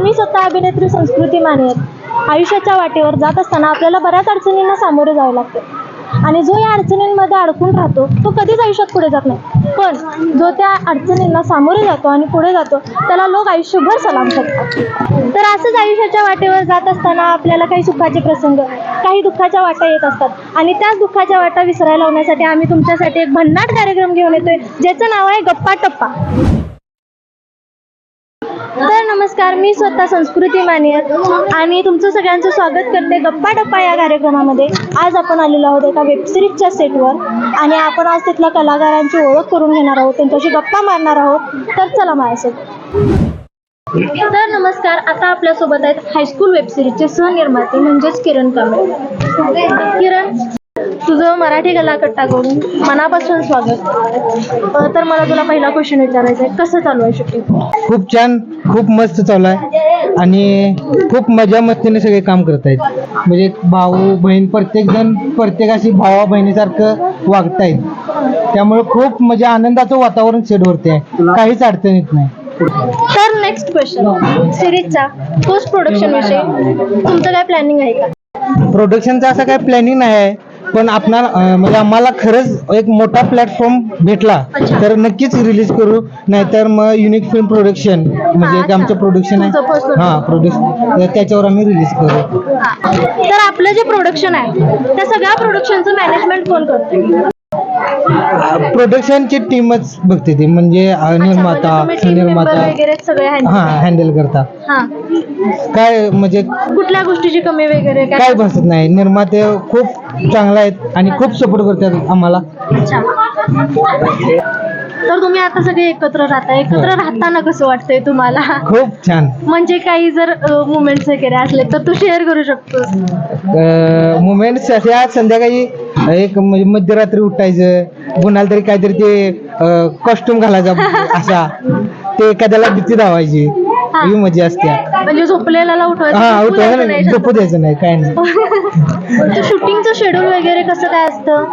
मी स्वतः अभिनेत्री संस्कृती मानेर आयुष्याच्या वाटेवर जात असताना आपल्याला बऱ्याच अडचणींना सामोरे जावे लागते. आणि जो या अडचणींमध्ये अडकून राहतो तो कधीच आयुष्यात पुढे जात नाही. पण जो त्या अडचणींना सामोरे जातो आणि पुढे जातो त्याला लोक आयुष्यभर सलाम करतात. तर असंच आयुष्याच्या वाटेवर जात असताना आपल्याला काही सुखाचे प्रसंग काही दुःखाच्या वाटा येत असतात. आणि त्याच दुःखाच्या वाटा विसरायला लावण्यासाठी आम्ही तुमच्यासाठी एक भन्नाट कार्यक्रम घेऊन येतोय ज्याचं नाव आहे गप्पा टप्पा. तर नमस्कार मी स्वतः संस्कृती मानियत आणि तुमचं सगळ्यांचं स्वागत करते गप्पा डप्पा या कार्यक्रमामध्ये. आज आपण आलेलो आहोत एका वेबसिरीजच्या सेटवर आणि आपण आज तिथल्या कलाकारांची ओळख करून घेणार आहोत त्यांच्याशी गप्पा मारणार आहोत. तर चला माझ्यासोबत. तर नमस्कार आता आपल्यासोबत आहेत हायस्कूल वेबसिरीजचे सहनिर्माते म्हणजेच किरण कांबळे. किरण तुझं मराठी कलाकट्टाकडून मनापासून स्वागत. तर मला तुला पहिला क्वेश्चन विचारायचा आहे. कसं चालू आहे शूटिंग खूप छान खूप मस्त चालू आहे. आणि खूप मजा मस्तीने सगळे काम करत आहेत. म्हणजे भाऊ बहीण प्रत्येक जण प्रत्येकाशी भावा बहिणीसारखं वागतायत त्यामुळे खूप म्हणजे आनंदाचं वातावरण सेटवरती आहे. काहीच अडचण येत नाही. तर नेक्स्ट क्वेश्चन सिरीजचा पोस्ट प्रोडक्शन विषयी. तुमचं काय प्लॅनिंग आहे का? प्रोडक्शनचं असं काही प्लॅनिंग नाही आहे. पण आपणाला अं, म्हणजे आम्हाला खरंच एक मोठा प्लॅटफॉर्म भेटला. तर नक्कीच रिलीज करू. नाहीतर मग युनिक फिल्म प्रोडक्शन म्हणजे एक. आमचं प्रोडक्शन आहे. हा प्रोडक्शन त्याच्यावर आम्ही रिलीज करू. तर आपलं जे प्रोडक्शन आहे त्या सगळ्या प्रोडक्शनचं मॅनेजमेंट कोण करतं? प्रोडक्शनची टीमच बघते ती म्हणजे अं, निर्माता निर्माता वगैरे सगळे handle हा हँडल करता. हा. काय म्हणजे कुठल्या गोष्टीची कमी वगैरे काय? भासत नाही. निर्माते खूप चांगला आहेत आणि खूप सपोर्ट करतात आम्हाला. अच्छा. तर तुम्ही आता सगळे एकत्र राहता. एकत्र राहताना कसं वाटतंय तुम्हाला? खूप छान. म्हणजे काही जर मुवमेंट्स वगैरे असले तर तू शेअर करू शकतोस. मुमेंट्स अशा संध्याकाळी एक म्हणजे मध्यरात्री उठायचं. कुणाला तरी काहीतरी ते कॉस्ट्युम घालायचा असा. ते एखाद्याला भीती धावायची. ही. मजा असते. म्हणजे झोपलेल्याला उठवायचं हा झोपू द्यायचं उठवायला नाही झोपू द्यायचं नाही काय नाही. शूटिंगचं शेड्यूल वगैरे कसं काय असतं?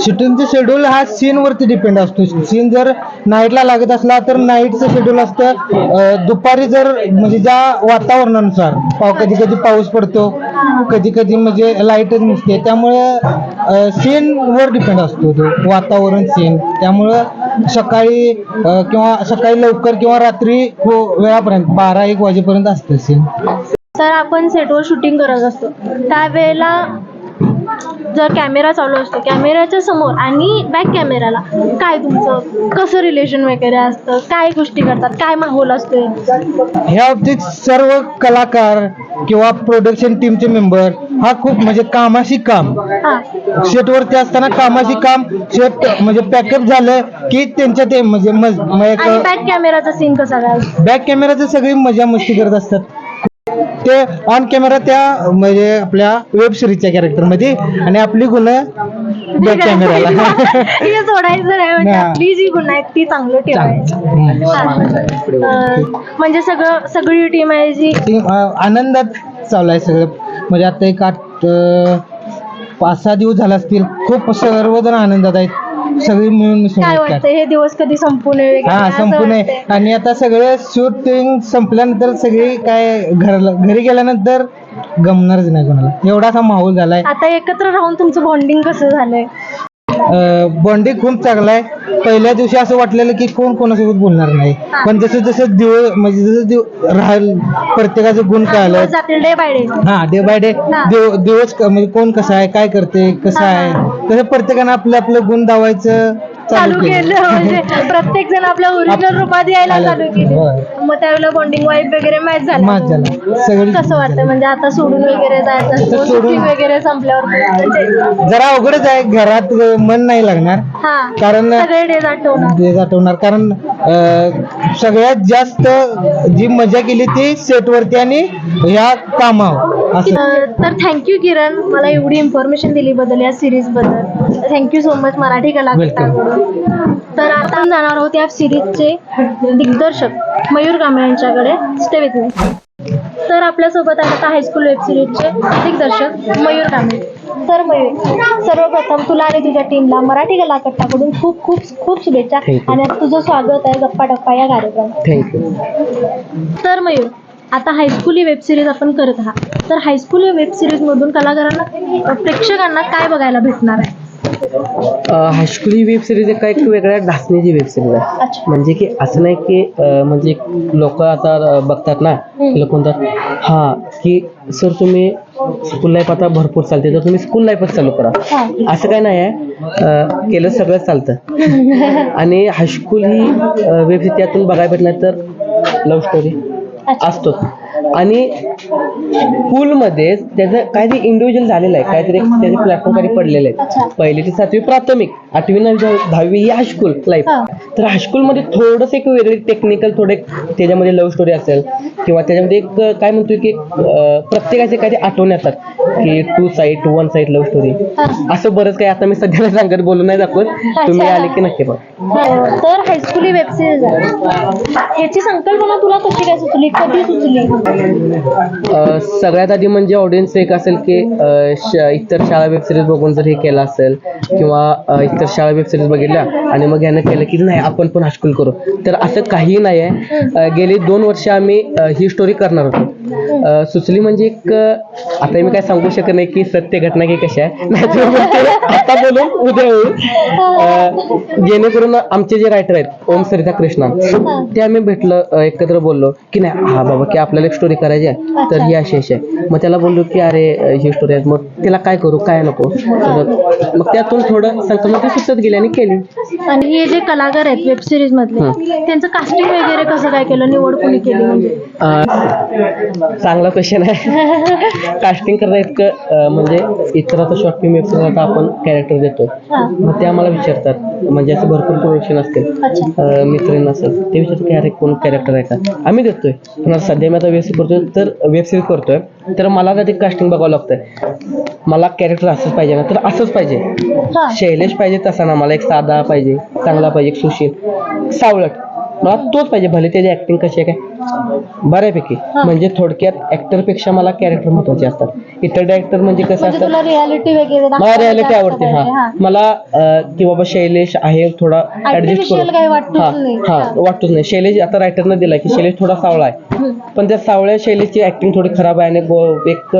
शूटिंगचं शेड्यूल हा सीन वरती डिपेंड असतो. सीन जर नाईटला लागत असला तर नाईटचं शेड्यूल असतं. अं, दुपारी जर म्हणजे ज्या वातावरणानुसार पाव कधी कधी पाऊस पडतो कधी कधी म्हणजे लाईटच नसते. त्यामुळे सीन वर डिपेंड असतो तो वातावरण सीन त्यामुळं सकाळी अं, किंवा सकाळी लवकर किंवा रात्री हो वेळापर्यंत बारा एक वाजेपर्यंत असतं सीन तर आपण सेटवर शूटिंग करत असतो. त्यावेळेला जर कॅमेरा चालू असतो कॅमेऱ्याच्या समोर आणि बॅक कॅमेराला काय तुमचं कसं रिलेशन वगैरे असतं काय गोष्टी करतात काय माहोल असतोय ह्या बाबतीत सर्व कलाकार किंवा प्रोडक्शन टीमचे मेंबर हा खूप म्हणजे कामाशी काम. हा. शेटवरती असताना कामाची काम शेट म्हणजे पॅकअप झालं की त्यांच्या ते म्हणजे मज- म- एक आणि बॅक कॅमेराचा सीन कसा? बॅक कॅमेराचं सगळी मजा मस्ती करत असतात. ते ऑन कॅमेरा त्या म्हणजे आपल्या वेब सिरीजच्या कॅरेक्टरमध्ये आणि आपली गुण बॅक कॅमेराला हे सोडायचं नाही म्हणजे हा. आपली जी गुन्हा आहेत ती चांगलं ठेवायची अं, म्हणजे सगळं सगळी टीम आहे जी आनंदात चालू आहे सगळं. म्हणजे आता एक आठ पाच सहा दिवस झाला असतील. खूप सर्वजण आनंदात आहेत. सगळी मिळून मिसळून काय आहेत. वाटतं हे दिवस कधी संपून नये वगैरे हा असं संपून वाटतंय. आणि आता सगळे शूटिंग संपल्यानंतर सगळी काय घरला घरी गेल्यानंतर गमणारच नाही कोणाला. एवढा असा माहोल झालाय. आता एकत्र राहून तुमचं बॉन्डिंग कसं झालंय? बॉन्डिंग खूप चांगला आहे. पहिल्या दिवशी असं वाटलेलं की कोण कोणासोबत बोलणार नाही. पण जसं जसं दिवस म्हणजे जसं दिव राहील प्रत्येकाचे गुण कळालं. डे बाय डे हा डे बाय डे. दिवस क- म्हणजे कोण कसं आहे काय करते कसं आहे. तसं प्रत्येकानं आपलं आपलं गुण दावायचं. चालू केलं. म्हणजे प्रत्येक जण आपल्या ओरिजिनल रूपात यायला. चालू केली. मग त्यावेळेला बॉन्डिंग वाईफ वगैरे मॅच झाला. मात झाला. सगळी कसं वाटतं? म्हणजे आता सोडून वगैरे जायचं सोडून- सुट्टी वगैरे संपल्यावर म्हणजे जरा अवघडच आहे. घरात मन नाही लागणार. हा. कारण डेज आठवणार कारण सगळ्यात जास्त जी मजा केली ती सेटवरती आणि ह्या कामावर. असं तर थँक्यू किरण मला एवढी इन्फॉर्मेशन दिली बद्दल या सिरीजबद्दल. Thank you so much Marathi कलाकारांकडून तर आता जाणार आहोत या सिरीजचे दिग्दर्शक मयूर कांबळे यांच्याकडे. स्टे विथ मी तर आपल्यासोबत आता हायस्कूल वेब सिरीजचे दिग्दर्शक मयूर कांबळे. तर मयूर सर्वप्रथम तुला आणि तुझ्या टीमला मराठी कलाकट्टाकडून खूप खूप खूप शुभेच्छा. आणि तुझं स्वागत आहे गप्पा टप्पा या कार्यक्रमात. थँक्यू तर मयूर आता हायस्कूल ही वेब सिरीज आपण करत आहात. तर हायस्कूल या वेब सिरीज मधून कलाकारांना प्रेक्षकांना काय बघायला भेटणार आहे? हायस्कूल ही वेब सिरीज एका एक वेगळ्या ढासणीची वेब सिरीज आहे. म्हणजे की असं नाही की म्हणजे लोक आता बघतात ना. लोक म्हणतात हा की सर तुम्ही स्कूल लाईफ आता भरपूर चालते तर तुम्ही स्कूल लाईफच चालू करा. असं काय नाही आहे. केलं सगळं चालतं. आणि हायस्कूल ही वेब सिरीज त्यातून बघायला भेटणार तर लव्ह स्टोरी असतो आणि स्कूलमध्ये त्याचं काहीतरी इंडिव्हिज्युअल झालेलं आहे. काहीतरी त्याचे प्लॅटफॉर्म काही पडलेले. आहेत. पहिली ते सातवी प्राथमिक आठवी नववी दहा- दहावी ही. High school life. तर हायस्कूलमध्ये थोडंसं एक वेगळी टेक्निकल थोडे त्याच्यामध्ये लव्ह स्टोरी असेल किंवा त्याच्यामध्ये एक काय म्हणतो की प्रत्येकाचे काही आठवण येतात की two side to one side love story. असं बरंच काही आता मी सध्याला सांगत बोलू नाही दाखवत. तुम्ही आले की नक्की बघ. हो, तर हायस्कूल ही वेब सिरीज आहे. याची संकल्पना तुला कशी काय सुचली? कधी सुचली? सगळ्यात आधी म्हणजे ऑडियन्स एक असेल की इतर शाळा वेब सिरीज बघून जर हे केलं असेल किंवा इतर शाळा वेब सिरीज बघितल्या आणि मग यानं केलं की नाही आपण पण हायस्कूल करू. तर असं काहीही नाही आहे गेली दोन वर्ष आम्ही ही स्टोरी करणार होतो. सुचली म्हणजे एक आता मी काय सांगू शकत नाही की सत्य घटना की कशी आहे. आता बोलून उद्या होईल जेणेकरून आमचे जे रायटर आहेत ओम सरिता कृष्णा ते आम्ही भेटलं एकत्र बोललो की नाही हा बाबा की आपल्याला स्टोरी करायची आहे तर ही अशी अशी आहे. मग त्याला बोललो की अरे ही स्टोरी आहे. मग तिला काय करू काय नको? तर मग त्यातून थोडं ती सुचत गेली आणि केली. आणि हे जे कलाकार आहेत वेब सिरीज मधले. त्यांचं कास्टिंग वगैरे कसं काय केलं? निवड कोणी केली म्हणजे? अ, चांगला क्वेश्चन आहे. कास्टिंग करता इतकं अ, म्हणजे इतर आता शॉर्ट फिल्म वेब सिरीज आता आपण कॅरेक्टर देतो हा. मग ते आम्हाला विचारतात. म्हणजे असं भरपूर प्रोडक्शन असतील. अच्छा. अ, मित्रांना असेल ते विचारतात की अरे कोण कॅरेक्टर आहे का? आम्ही देतोय. पण आता सध्या मी आता वेब सिरीज करतोय तर वेब सिरीज करतोय. तर मला त्याची कास्टिंग बघावं लागतंय. मला कॅरेक्टर असंच पाहिजे ना तर असंच पाहिजे. शैलेश पाहिजे तसा ना मला एक साधा पाहिजे चांगला पाहिजे एक सुशील. सावळट. मला तोच पाहिजे भले त्याची ऍक्टिंग कशी आहे काय बऱ्यापैकी. म्हणजे थोडक्यात ऍक्टरपेक्षा मला कॅरेक्टर महत्त्वाचे असतात इतर डायरेक्टर म्हणजे कसं म्हणजे असतं तुला रियालिटी वगैरे मला दाखवायला रियालिटी आवडते हा मला अं, की बाबा शैलेश आहे थोडा ऍडजस्ट Artificial काही वाटतच हा नाही. हा. वाटतच नाही शैलेश आता रायटरनं दिला की शैलेश थोडा सावळा आहे. पण त्या सावळ्या शैलीची ऍक्टिंग थोडी खराब आहे आणि गो- एक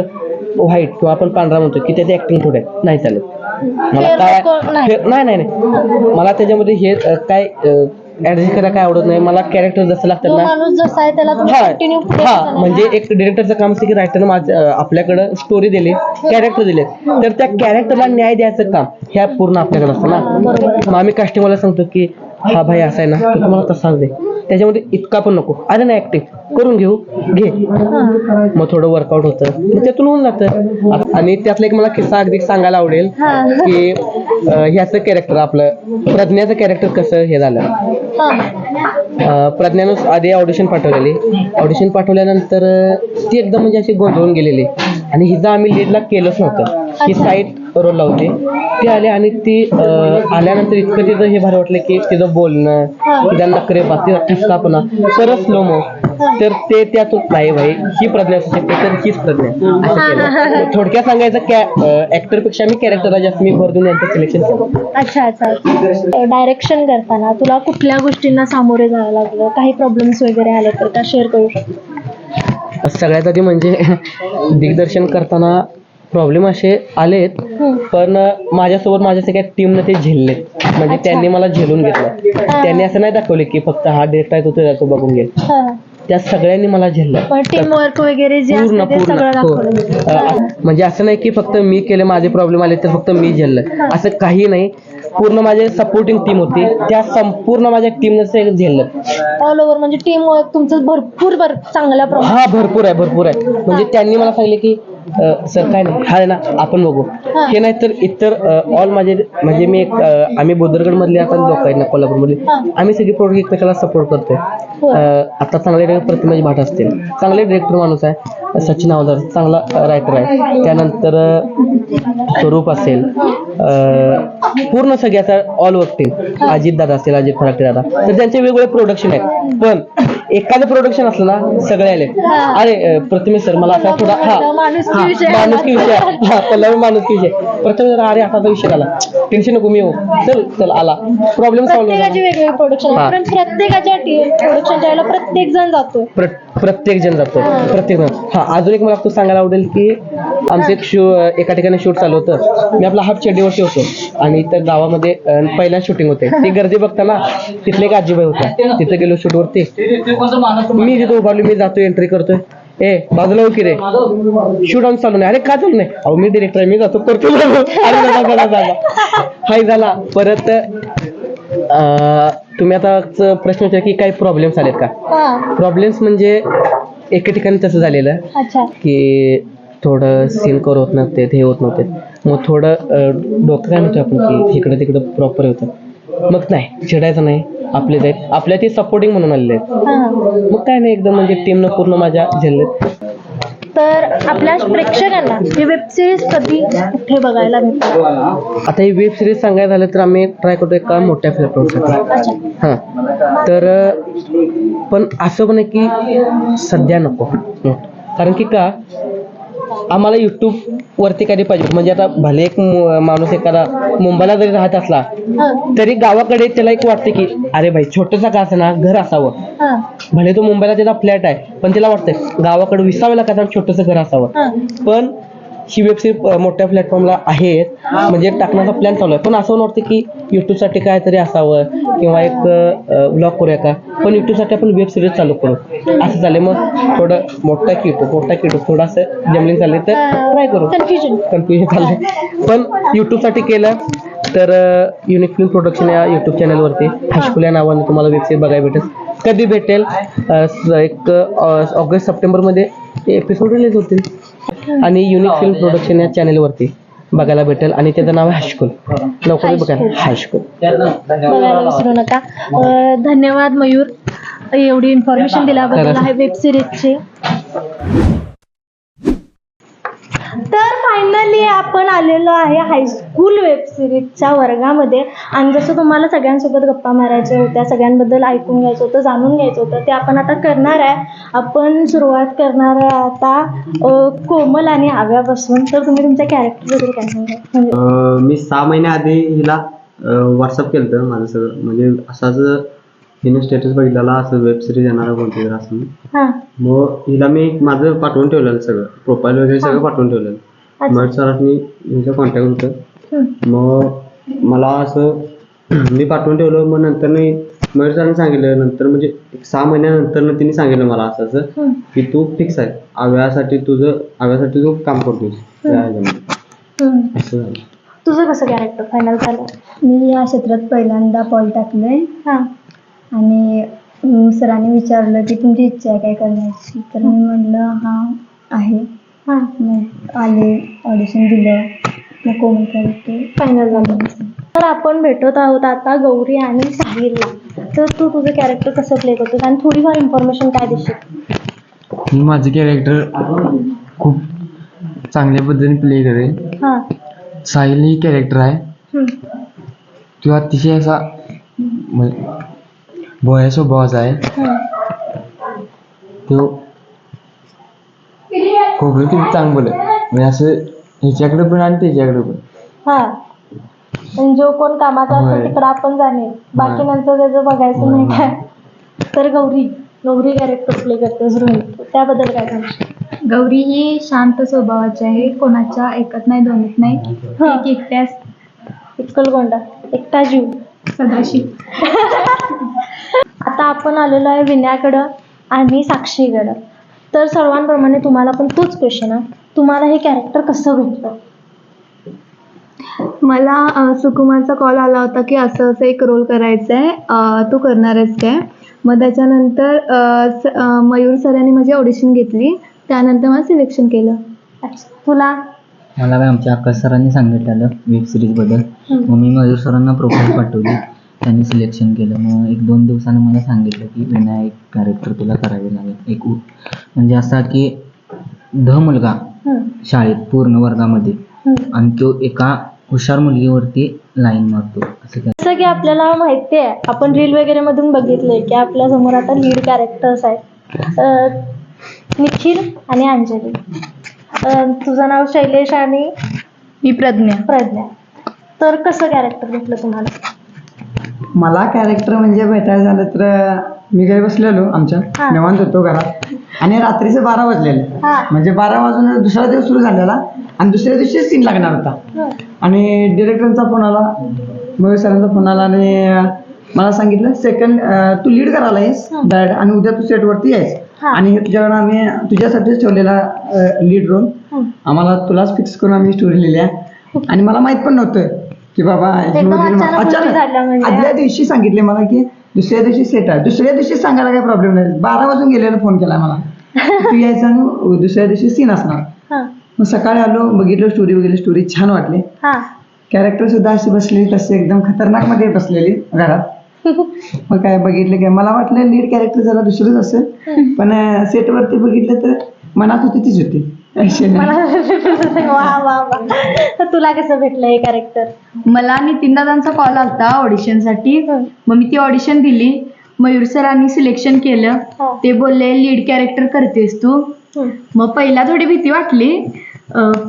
व्हाईट किंवा आपण पांढरा म्हणतो की त्याची ऍक्टिंग थोडी आहे. नाही चालत मला Fair काय नाही. नाही नाही नाही मला त्याच्यामध्ये हे अं, काय ऍडजस्ट करायला काय आवडत नाही. मला कॅरेक्टर जसं लागतात ना माणूस जसा आहे त्याला तुम्ही हा कंटिन्यू हा म्हणजे एक डिरेक्टरचं काम असतं की रायटरनं माझं आपल्याकडं स्टोरी दिली कॅरेक्टर दिले. तर त्या कॅरेक्टरला न्याय द्यायचं काम ह्या पूर्ण आपल्याकडे असतं ना. मग आम्ही कास्टिंगवाला सांगतो की हा भाई असा आहे ना तर तुम्हाला तसं सांग दे. त्याच्यामध्ये इतका पण नको. अरे नाही ऍक्टिंग करून घेऊ. घे. मग थोडं वर्कआउट होतं. मग त्यातून होऊन जातं. आणि त्यातला एक मला किस्सा अगदी सांगायला आवडेल की ह्याचं कॅरेक्टर आपलं प्रज्ञाचं कॅरेक्टर कसं हे झालं. प्रज्ञानं आधी ऑडिशन पाठवलेली. ऑडिशन पाठवल्यानंतर ती एकदम म्हणजे अशी गोंधळून गेलेली. आणि हिचं आम्ही लीडला केलंच नव्हतं. ही. साईट रोल लावते. ती आली आणि ती आल्यानंतर इतकं तिचं हे भारी वाटलं की तिचं बोलणं तिचा बात तिचा ठसकापणा परत स्लो मो तर ते त्यातून नाही भाई ही प्रज्ञा असू शकते तर हीच प्रज्ञा. असं केलं. थोडक्यात सांगायचं कॅ ऍक्टरपेक्षा मी कॅरेक्टरला जास्त मी भर देऊन यांचं सिलेक्शन केलं. अच्छा अच्छा. डायरेक्शन करताना तुला कुठल्या गोष्टींना सामोरे जावं लागलं? काही प्रॉब्लेम्स वगैरे आले तर का शेअर करू शकतो. सगळ्यात आधी म्हणजे दिग्दर्शन करताना प्रॉब्लेम असे आलेत पण माझ्यासोबत माझ्या सगळ्या टीमनं ते झेललेत म्हणजे. त्यांनी मला झेलून घेतलं. त्यांनी असं नाही दाखवले की फक्त हा डेट आहे तो तुझा तो बघून घे. हा. त्या सगळ्यांनी मला झेललं. पण टीम वर्क वगैरे जे पूर्ण पूर्ण. हो. म्हणजे असं नाही की फक्त मी केले माझे प्रॉब्लेम आले तर फक्त मी झेललं. असं काही नाही. पूर्ण माझे सपोर्टिंग टीम होती. त्या संपूर्ण माझ्या टीमनं झेललं. ऑल ओव्हर म्हणजे टीम वर्क तुमचं भरपूर भर चांगल्या हा भरपूर आहे भरपूर आहे. म्हणजे त्यांनी मला सांगितले की सर काय नाही. हा ना आपण बघू. हा. हे नाही तर इतर ऑल माझे म्हणजे मी एक आम्ही बोदरगड मधले आपण लोक आहेत ना कोल्हापूर मधले हा. आम्ही सगळे प्रोडक्ट एकमेकाला सपोर्ट करतोय. होय. अं, आता चांगले प्रतिमाज भाट असतील. चांगले डिरेक्टर माणूस आहे. सचिन अवधार चांगला रायटर आहे. त्यानंतर स्वरूप असेल. पूर्ण सगळे आता all work team Ajit Dada असेल अजित फराटे दादा. तर त्यांचे वेगवेगळे प्रोडक्शन आहेत. पण एखादं प्रोडक्शन असलं ना सगळे आले. अरे अं, प्रथमेश सर मला असा थोडा हा. माणुसकी हा, विषय हा पल्लवी माणुसकी विषय प्रथमेश सर अरे असा विषय आला टेन्शन नको मी येऊ. चल चल आला. प्रॉब्लेम प्रत्येकाची सॉल्व्ह वेगवेगळी प्रोडक्शन हा. पण प्रत्येकाच्या प्रोडक्शनच्या वेळेला प्रत्येक जण जातोय प्रत्येक जण जातो. प्रत्येक जण. हा अजून एक मला तू सांगायला आवडेल की आमचं एक शू एका ठिकाणी शूट चालू होतं. मी आपला हाफ चड्डीवरती होतो. आणि त्या गावामध्ये अं, पहिला शूटिंग होते. ती गर्दी बघताना तिथले एक आजीबाई होत्या. तिथे गेलो शूट वरती. मी जिथे उभारलो मी जातो एंट्री करतोय. ए बाजूला की रे? शूट ऑन चालू नाही. अरे का चालू नाही? अहो मी डिरेक्टर आहे. मी जातो करतो. हाय झाला. परत तुम्ही आता प्रश्न विचार की काही प्रॉब्लेम्स आलेत का? प्रॉब्लेम्स म्हणजे एके ठिकाणी तसं झालेलं अच्छा. की थोडं सीन कर होत नव्हते हे होत नव्हते. मग थोडं डोकं काय म्हणतो आपण की इकडं तिकडं प्रॉपर होतं. मग नाही चिडायचं नाही. आपले आहेत आपल्या ते सपोर्टिंग म्हणून आलेले आहेत. हा. मग काय नाही एकदम म्हणजे टीमनं पूर्ण माझ्या झेललेत. तर आपल्या प्रेक्षकांना ही वेब सिरीज कधी कुठे बघायला भेटते आता ही वेब सिरीज सांगायचं झालं तर आम्ही ट्राय करतो एका मोठ्या प्लॅटफॉर्मसाठी अच्छा. हां. तर अं, पण असं पण आहे की सध्या नको. हं. कारण की का? आम्हाला यूट्यूब वरती कधी पाहिजे? म्हणजे आता भले एक मु- माणूस एखादा मुंबईला जरी राहत असला तरी गावाकडे त्याला एक वाटते की अरे भाई छोटंसं का असं ना घर असावं. भले तो मुंबईला त्याचा फ्लॅट आहे पण त्याला वाटतंय गावाकडे विसावेला का छोटंसं घर असावं. पण ही वेबसिरीज मोठ्या प्लॅटफॉर्मला आहेत. म्हणजे टाकण्याचा प्लॅन चालू आहे. पण असं वाटतं की युट्यूबसाठी काहीतरी असावं किंवा एक ब्लॉग करूया का? पण युट्यूबसाठी आपण वेब सिरीज चालू करू. असं झालं मग थोडं मोठा की युट्यूब मोठा की युट्यूब थोडंसं जमलिंग चालले तर ट्राय करू. कन्फ्युजन कन्फ्युजन चाललंय पण युट्यूबसाठी केलं तर युनिक फिल्म प्रोडक्शन या युट्यूब चॅनलवरती हायस्कूल या नावाने तुम्हाला वेबसाईट बघायला भेटेल. कधी भेटेल? एक ऑगस्ट सप्टेंबरमध्ये एपिसोड रिलीज होतील. आणि युनिक फिल्म प्रोडक्शन या चॅनलवरती बघायला भेटेल. आणि त्याचं नाव आहे हायस्कूल लवकर बघायला हायस्कूल बघायला विसरू नका. अं, धन्यवाद मयूर. एवढी इन्फॉर्मेशन दिल्याबद्दल. आहे वेब सिरीजची तर फायनली आपण आलेलो आहे हायस्कूल वेब सिरीजच्या वर्गामध्ये. आणि जसं तुम्हाला सगळ्यांसोबत गप्पा मारायच्या होत्या सगळ्यांबद्दल ऐकून घ्यायचं होतं जाणून घ्यायचं होतं ते आपण आता करणार आहे. आपण सुरुवात करणार आहे आता कोमल आणि आव्यापासून तर तुम्ही तुमच्या कॅरेक्टरबद्दल काय सांगाल? म्हणजे मी सहा महिन्याआधी हिला व्हॉट्सअप केलं होतं माझं सगळं. म्हणजे असंच हिने स्टेटस बघितलेला असं वेब सिरीज येणार कोणती तर असं मग हिला मी माझं पाठवून ठेवलेलं सगळं. प्रोफाईल वगैरे सगळं पाठवून ठेवलेलं. मग सरांनी हिचं कॉन्टॅक्ट होतं. मग मला असं मी पाठवून ठेवलं मग नंतर नाही मयूर सरांनी सांगितलं नंतर म्हणजे एक सहा महिन्यानंतर तिने सांगितलं मला असं असं. की तू फिक्स आहे. आव्यासाठी तुझं आव्यासाठी तू काम करतोस त्या ह्याच्यामध्ये. हं. असं झालं. तुझं कसं कॅरेक्टर फायनल झालं? मी या क्षेत्रात पहिल्यांदा पॉल टाकलंय हां. आणि अं, सरांनी विचारलं की तुमची इच्छा आहे काय करण्याची? तर मी म्हटलं हा आहे. हां मग आले ऑडिशन दिलं मग कोमल कॅरेक्टर फायनल झालं. तर आपण भेटत आहोत आता गौरी आणि साहिलला तर तू तुझं कॅरेक्टर कसं प्ले करतोस आणि थोडीफार इन्फॉर्मेशन काय देशील? मी माझं कॅरेक्टर खूप चांगल्या पद्धतीने प्ले करेल. हां. साहिल ही कॅरेक्टर आहे. तो अतिशय असा म्हणजे भोया स्वभावाचा आहे. हं. तो खोबरं खूप चांगलं म्हणजे असं ह्याच्याकडे पण आणि त्याच्याकडे पण. हां. आणि जो कोण कामाचा असेल होय. तिकडं आपण जाणे. बाकी. नंतर त्याचं बघायचं नाही काय तर गौरी गौरी कॅरेक्टर प्ले करतेस रोहित त्याबद्दल काय सांगशील? गौरी ही शांत स्वभावाची आहे. कोणाच्या ऐकत नाही दोन्हीत नाही. हां. एक एकट्यास इक्कलकोंडा एकटा जीव. सदाशिव. आता आपण आलेलो आहे विण्याकडं आणि साक्षीकडं तर सर्वांप्रमाणे तुम्हाला पण तोच क्वेश्चन आहे तुम्हाला हे कॅरेक्टर कसं भेटलं? मला सुकुमारचा कॉल आला होता की असं असं एक रोल करायचा आहे तू करणार आहेस काय? मग त्याच्यानंतर मयूर सरांनी माझी ऑडिशन घेतली. त्यानंतर मला सिलेक्शन केलं. अच्छा. तुला? मला काय आमच्या आकाश सरांनी सांगितलेलं वेब सिरीजबद्दल हम्म. मग मी मयूर सरांना प्रोफाईल पाठवली. त्यांनी सिलेक्शन केलं. मग एक दोन दिवसानं मला सांगितलं की विनायक कॅरेक्टर तुला करावे लागेल. एक म्हणजे असा की ध मुलगा शाळेत पूर्ण वर्गामध्ये. आणि तो एका हुशार मुलगीवरती लाईन मारतो. असं काय जसं की आपल्याला माहिती आहे आपण रील वगैरे मधून बघितलंय की आपल्यासमोर आता लीड कॅरेक्टर्स आहेत. अं, निखिल आणि अंजली. अं, तुझं नाव शैलेश आणि मी प्रज्ञा. प्रज्ञा. तर कसं कॅरेक्टर भेटलं तुम्हाला? मला कॅरेक्टर म्हणजे भेटायला झालं तर मी घरी बसलेलो आमच्या. हा. निवांत होतो घरात. आणि रात्रीचे बारा वाजलेले. हा. म्हणजे बारा वाजून दुसरा दिवस सुरू झालेला. आणि दुसऱ्या दिवशी सीन लागणार होता. हं. आणि डिरेक्टरचा फोन आला मयूर सरांचा फोन आला आणि अं, मला सांगितलं सेकंड तू लीड करायला आहेस बॅड आणि उद्या तू सेटवरती यायस हा. आणि तुझ्याकडे आम्ही तुझ्यासाठीच ठेवलेला लीड रोल हं. आम्हाला तुलाच फिक्स करून आम्ही स्टोरी लिहिल्या. आणि मला माहीत पण नव्हतं. की बाबा एकदम अचानक म्हणजे. आदल्या दिवशी सांगितले मला की दुसऱ्या दिवशी सेट आहे. दुसऱ्या दिवशी सांगायला काही प्रॉब्लेम नाही. बारा वाजून गेलेला फोन केला मला. तू यायचं आणि दुसऱ्या दिवशी सीन असणार. हां. मग सकाळी आलो बघितलं स्टोरी वगैरे स्टोरी छान वाटली. हां. कॅरेक्टर सुद्धा अशी बसली तशी एकदम खतरनाकमध्ये बसलेली घरात. मग काय बघितलं काय मला वाटलं लीड कॅरेक्टर जरा दुसरंच असेल. पण सेट वरती बघितलं तर मनात होती तीच होती. मला तुला कसं भेटलं हे कॅरेक्टर मला नितीन दादांचा कॉल आलता ऑडिशनसाठी मग मी ती ऑडिशन दिली. मयूर सरांनी सिलेक्शन केलं. ते बोलले लीड कॅरेक्टर करतेस तू. मग पहिला थोडी भीती वाटली.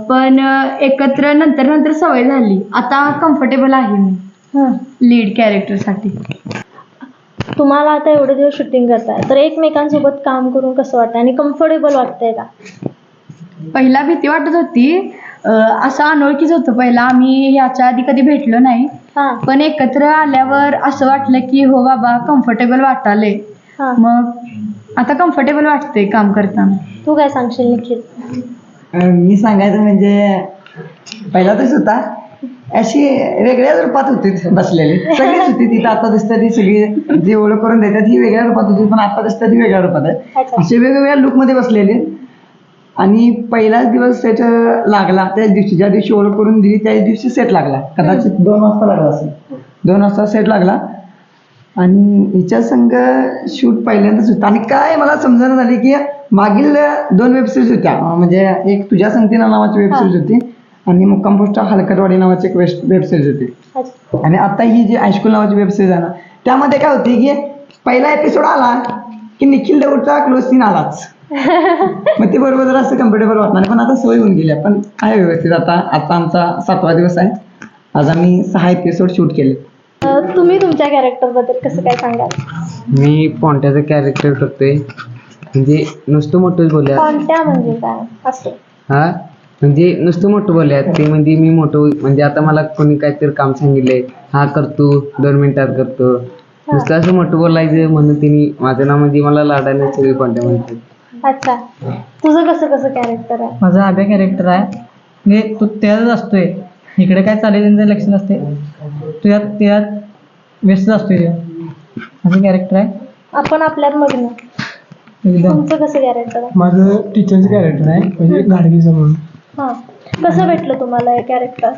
पण एकत्र नंतर नंतर सवय झाली. आता कम्फर्टेबल आहे मी. लीड कॅरेक्टरसाठी तुम्हाला आता एवढे दिवस शूटिंग करताय तर एकमेकांसोबत काम करून कसं वाटतं आणि कम्फर्टेबल वाटतंय का? पहिला भीती वाटत होती. अं, असं अनोळखीच होतं. पहिला आम्ही याच्या आधी कधी भेटलो नाही. हां. पण एकत्र आल्यावर असं वाटलं की हो बाबा कम्फर्टेबल वाटाले हां. मग आता कम्फर्टेबल वाटतंय काम करताना. तू काय सांगशील निखिल? अं, मी सांगायचं म्हणजे पहिला तच होता अशी वेगळ्याच रूपात होती बसलेली. सगळीच होती तिथं आता दिसतं ती सगळी जी ओळख करून देतात ही वेगळ्या रूपात होती पण आता दिसतं ती वेगळ्या रूपात आहे. अच्छा. असे वेगवेगळ्या लुकमध्ये बसलेले. आणि पहिलाच दिवस सेट लागला त्याच दिवशी ज्या दिवशी ओळख करून दिली त्याच दिवशी सेट लागला. कदाचित दोन वाजता लागला असेल. दोन वाजता सेट लागला. आणि हिच्या संघ शूट पहिल्यांदाच होता. आणि काय मला समजणं झाली की मागील दोन वेबसिरीज होत्या. म्हणजे एक तुझ्या संगतीना नावाची वेबसिरीज होती आणि मुक्काम पोस्ट हलकटवाडी नावाची एक वेबसिरीज होती. आणि आता ही जी हायस्कूल नावाची वेबसिरीज आहे ना त्यामध्ये काय होती की पहिला एपिसोड आला की निखिल दौडचा क्लोज सीन आलाच. मग ते बरोबर जरा असं कम्फर्टेबल वाटणार पण आता सवय होऊन गेली पण आहे व्यवस्थित आता आता आमचा सातवा दिवस आहे. आज आम्ही सहा एपिसोड शूट केले. अं, तुम्ही तुमच्या कॅरेक्टरबद्दल कसं काय सांगाल? मी पोंट्याचं कॅरेक्टर करतोय म्हणजे नुसतं मोठंच बोलूया कोणत्या म्हणजे काय? असं. हा? म्हणजे नुसतं मोठं बोलूया ते म्हणजे मी मोठं म्हणजे आता मला कोणी काहीतरी काम सांगितलंय. हा करतो दोन मिनिटात करतो. नुसतं असं मोठं बोलायचं म्हणून तिने माझं नाव म्हणजे मला लाडाने सगळी कोणत्या म्हणतात. अच्छा. तुझं कसं कसं कॅरेक्टर आहे? माझा अभ्या कॅरेक्टर आहे. म्हणजे तो त्यातच असतोय. इकडे काय चालेल त्यांचं लक्ष नसते तो यात त्यात व्यस्त असतोय. तो. असं कॅरेक्टर आहे. आपण आपल्यात मग्न. एकदम. तुमचं कसं कॅरेक्टर आहे? माझं टीचरचं कॅरेक्टर आहे. म्हणजे गाडगीचं म्हणून. हां. कसं भेटलं तुम्हाला हे कॅरेक्टर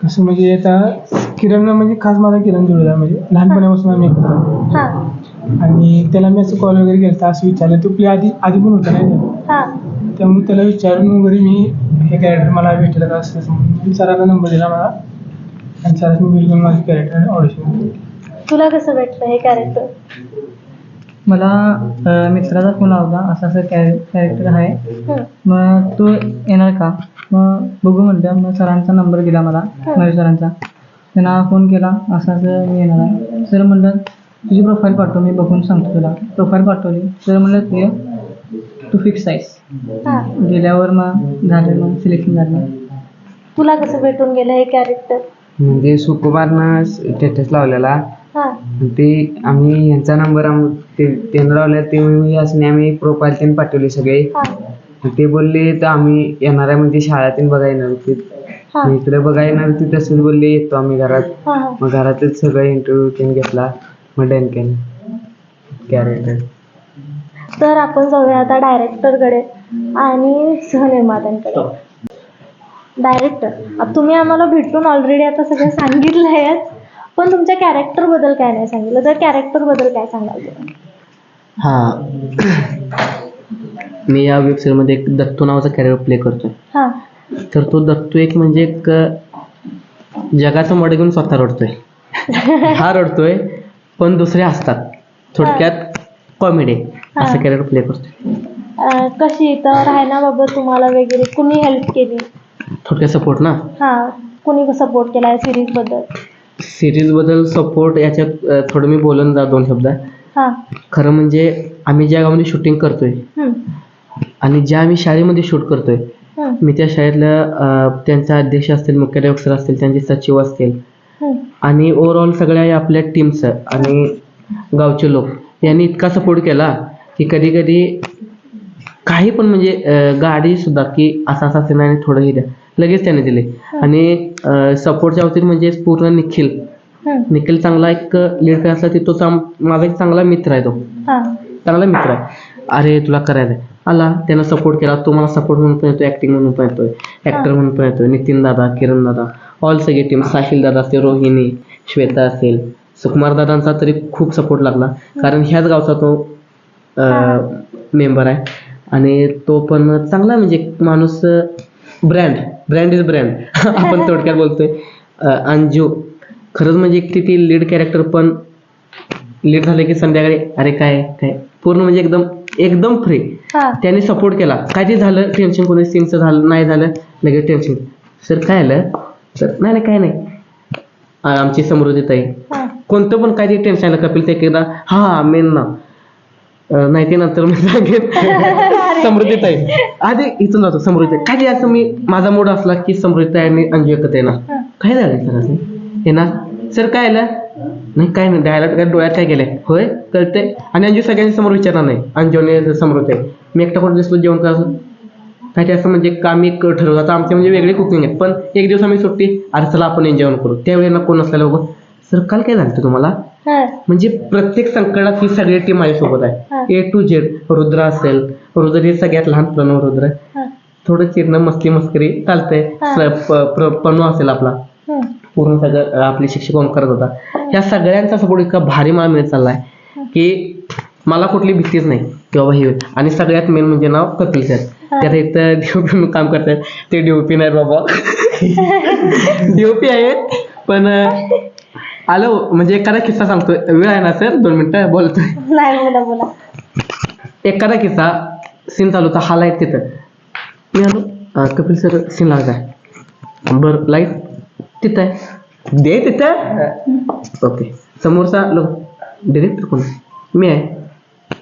कसं म्हणजे आता किरण म्हणजे खास माझा किरण जुळला म्हणजे लहानपणापासून आम्ही एकत्र आहोत. हां. आणि त्याला मी असं कॉल वगैरे केला असं विचारलं. तो प्ले आधी आधी पण होता नाही का? हां. त्यामुळे त्याला विचारून वगैरे मी हे कॅरेक्टर मला भेटलं का असं म्हणून. मी सरांना नंबर दिला मला. आणि सरांनी बिलकुल माझं कॅरेक्टर ऑडिशन तुला कसं भेटलं हे कॅरेक्टर मला अं, मित्राचा फोन आला होता असं असं कॅरे कॅरेक्टर आहे. मग तू येणार का? मग बघू म्हणलं. मग सरांचा नंबर दिला मला मयूर सरांचा. त्यांना फोन केला. असं असं मी येणार आहे. सर म्हणलं तुझी प्रोफाईल पाठव मी बघून सांगतो तुला. प्रोफाईल पाठवली. सर म्हणलं तुझे तू फिक्स आहेस. हां. गेल्यावर मग झालं मग सिलेक्शन झालं. तुला कसं भेटून गेलं हे कॅरेक्टर म्हणजे सुकुमारनं स्टेटस लावलेला. हां. ते आम्ही यांचा नंबर ते त्यांना लावला ते मी असणे आम्ही प्रोफाईल त्यांनी पाठवले सगळे. हां. ते बोलले तर आम्ही येणार आहे म्हणजे शाळेतून बघा येणार होती हां. मी इकडे बघा येणार होती तसंच बोलले येतो आम्ही घरात. हां हां. मग घरातच सगळं इंटरव्ह्यू त्यांनी घेतला. मग डन केलं कॅरेक्टर तर आपण जाऊया आता डायरेक्टरकडे आणि सहनिर्मात्यांकडे डायरेक्टर तुम्ही आम्हाला भेटून ऑलरेडी आता सगळं सांगितलं आहे पण तुमच्या कॅरेक्टरबद्दल काय नाही सांगितलं. तर कॅरेक्टरबद्दल काय सांगाल तुम्ही? हा. मी या वेबसिरीजमध्ये एक दत्तू नावाचा कॅरेक्टर प्ले करतोय. हां. तर तो दत्तू एक म्हणजे एक जगाचं मड घेऊन स्वतः रडतोय. हा रडतोय. पण दुसरे हसतात थोडक्यात कॉमेडी असं कॅरेक्टर प्ले करतोय. अं, कशी इथं राहण्याबाबत तुम्हाला वगैरे कुणी हेल्प केली? थोडक्यात सपोर्ट ना? हा कुणी सपोर्ट केला सिरीजबद्दल? सिरीजबद्दल सपोर्ट याच्यात अं, थोडं मी बोलून जा दोन शब्द. हा. खरं म्हणजे आम्ही ज्या गावामध्ये शूटिंग करतोय हम्म, आणि ज्या आम्ही शाळेमध्ये शूट करतोय हम्म, मी त्या शाळेतल्या अं, त्यांचा अध्यक्ष असतील मुख्याध्यापक सर असतील त्यांचे सचिव असतील. आणि ओव्हरऑल सगळ्या या आपल्या टीमचं आणि गावचे लोक यांनी इतका सपोर्ट केला की कधी कधी काही पण म्हणजे गाडी सुद्धा की असं असं आणि थोडं हे द्या लगेच त्याने दिले. आणि सपोर्टच्या बाबतीत म्हणजे पूर्ण निखिल. निखिल चांगला एक लीड असला की तो माझा एक चांगला मित्र आहे तो. चांगला मित्र आहे. अरे तुला करायचं आहे. आला. त्यानं सपोर्ट केला. तो मला सपोर्ट म्हणून पण येतोय ऍक्टिंग म्हणून पण येतोय. ऍक्टर म्हणून पण येतोय. नितीन दादा किरण दादा. ऑल सगळी टीम साहिल दादा असेल रोहिणी श्वेता असेल सुकुमार दादांचा तरी खूप सपोर्ट लागला. कारण ह्याच गावचा तो मेंबर आहे. आणि तो पण चांगला म्हणजे माणूस ब्रँड ब्रँड इज ब्रँड आपण थोडक्यात बोलतोय. अंजू. खरंच म्हणजे एक ती ती लीड कॅरेक्टर पण लेट झालं की संध्याकाळी अरे काय काय? पूर्ण म्हणजे एकदम एकदम फ्री हा. त्याने सपोर्ट केला. काय ते झालं टेन्शन कोणी सीनचं झालं नाही झालं लगेच टेन्शन सर काय आलं? सर नाही नाही काय नाही. आ- आमची समृद्धी ताई. हा. कोणतं पण ते टेन्शन आलं कपिल ते एकदा हा मेन ना. अं, नाही ते नंतर मी सांगेन. समृद्धी ताई. आधी इथून जातो समृद्धी. ताई. ते असं मी माझा मूड असला की समृद्धी ताई आणि अंजू एकत्र येणार. काय झालं सर असं? येणार? सर काय आलं? नाही काय नाही डायलॉग काय डोळ्यात काय केलंय होय कळते आणि अंजू सगळ्यांनी समोर विचारणार नाही. अंजूने समृद्धी ताई मी एकटा कुठे दिसलो जेवण करायचं ते असं म्हणजे काम एक ठरवलं आता आमचे म्हणजे वेगळी कुकिंग आहे पण एक दिवस आम्ही सुट्टी अरे चला आपण एन्जॉय करू. त्यावेळी ना कोण असलेलं बघ. सर काल काय झालं तुम्हाला? हा. म्हणजे प्रत्येक संकटात ही सगळी टीम माझ्यासोबत. आहे. ए टू झेड रुद्र असेल. रुद्र हे सगळ्यात लहान प्रणव रुद्र थोडं चिरणं मस्ती मस्करी चालतंय. स- प- प्र- पणू असेल आपला. पूर्ण सगळं आपले शिक्षक करत होता. ह्या सगळ्यांचा सपोर्ट इतका भारी मला मिळत चाललाय की मला कुठली भीतीच नाही की बाबा हे. आणि सगळ्यात मेन म्हणजे नाव कपिल सर त्यात इथं डीओपी काम करतात ते डीओपी नाही बाबा. डीओपी आहेत पण आलो म्हणजे एखादा किस्सा सांगतोय. वेळ आहे ना सर? दोन मिनिटं बोलतोय. नाही बोला बोला. एखादा किस्सा. सीन चालू होता हा लाइट तिथं. मी आलो. कपिल सर सीन लागत आहे बरं लाइट तिथं आहे. दे तिथं. ओके. समोरचा लो. डिरेक्टर कोण मी आहे.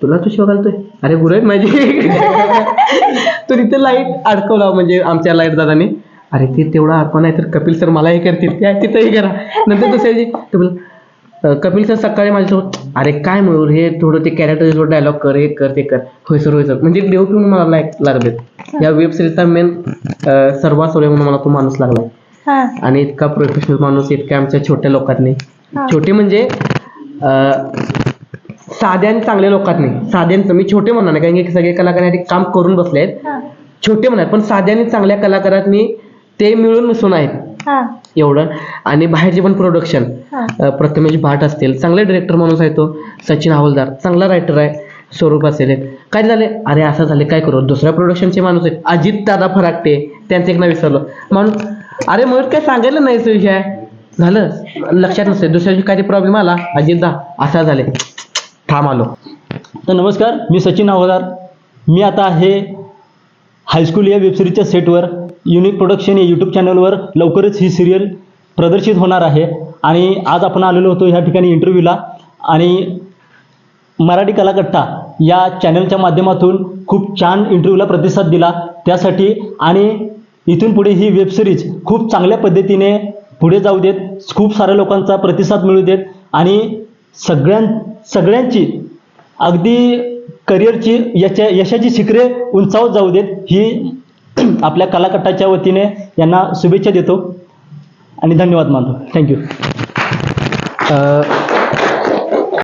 तुला तू शिवा घालतोय? अरे गुरु माझी. तो तिथे लाइट अडकवला म्हणजे आमच्या लाइट दादाने. अरे ते तेवढा अडकवा नाही तर कपिल सर मला हे करतील. त्या तिथं हे करा. नंतर दुसऱ्या दिवशी कपिल कपिल सर सकाळी माझ्यासोबत अरे काय मयूर हे थोडं ते कॅरेक्टर डायलॉग कर हे कर ते कर. होय सर होय सर म्हणजे देव पिऊन मला लाईक लागलेत. या वेब सिरीजचा मेन सर्वात सर्व म्हणून मला तो माणूस लागला हा. आणि इतका प्रोफेशनल माणूस इतक्या आमच्या छोट्या लोकांनी. छोटे म्हणजे साध्या आणि चांगल्या लोकांनी साध्यांचं मी छोटे म्हणणार नाही कारण की सगळे कलाकार काम करून बसले आहेत छोटे म्हणणार पण साध्या आणि चांगल्या कलाकारांनी ते मिळून मिसळून आहेत. एवढं. आणि बाहेरचे पण प्रोडक्शन प्रथमेश भाट असतील चांगले डिरेक्टर माणूस आहे तो सचिन हावलदार चांगला रायटर आहे स्वरूप असेल काय झाले? अरे असं झाले काय करू? दुसऱ्या प्रोडक्शनचे माणूस आहेत. अजित दादा फराकटे त्यांचं एक नाव विसरलो. माणूस अरे मयूर काय सांगायला नाही विषय? झालं. लक्षात नसते दुसऱ्या दिवशी काही प्रॉब्लेम आला. अजित दा असा झाले. ठाम आलो. तर नमस्कार मी सचिन हवालदार मी आता हे हायस्कूल या वेबसिरीजच्या सेटवर युनिक प्रोडक्शन या यूट्यूब चॅनलवर लवकरच ही सिरियल प्रदर्शित होणार आहे. आणि आज आपण आलेलो होतो ह्या ठिकाणी इंटरव्ह्यूला आणि मराठी कलाकट्टा या चॅनलच्या माध्यमातून खूप छान इंटरव्ह्यूला प्रतिसाद दिला. त्यासाठी आणि इथून पुढे ही वेबसिरीज खूप चांगल्या पद्धतीने पुढे जाऊ देत. खूप साऱ्या लोकांचा प्रतिसाद मिळू देत. आणि सगळ्यां सगळ्यांची अगदी करिअरची याच्या यशाची शिखरे उंचावत जाऊ देत ही आपल्या कलाकटाच्या वतीने यांना शुभेच्छा देतो. आणि धन्यवाद मानतो. थँक्यू अं,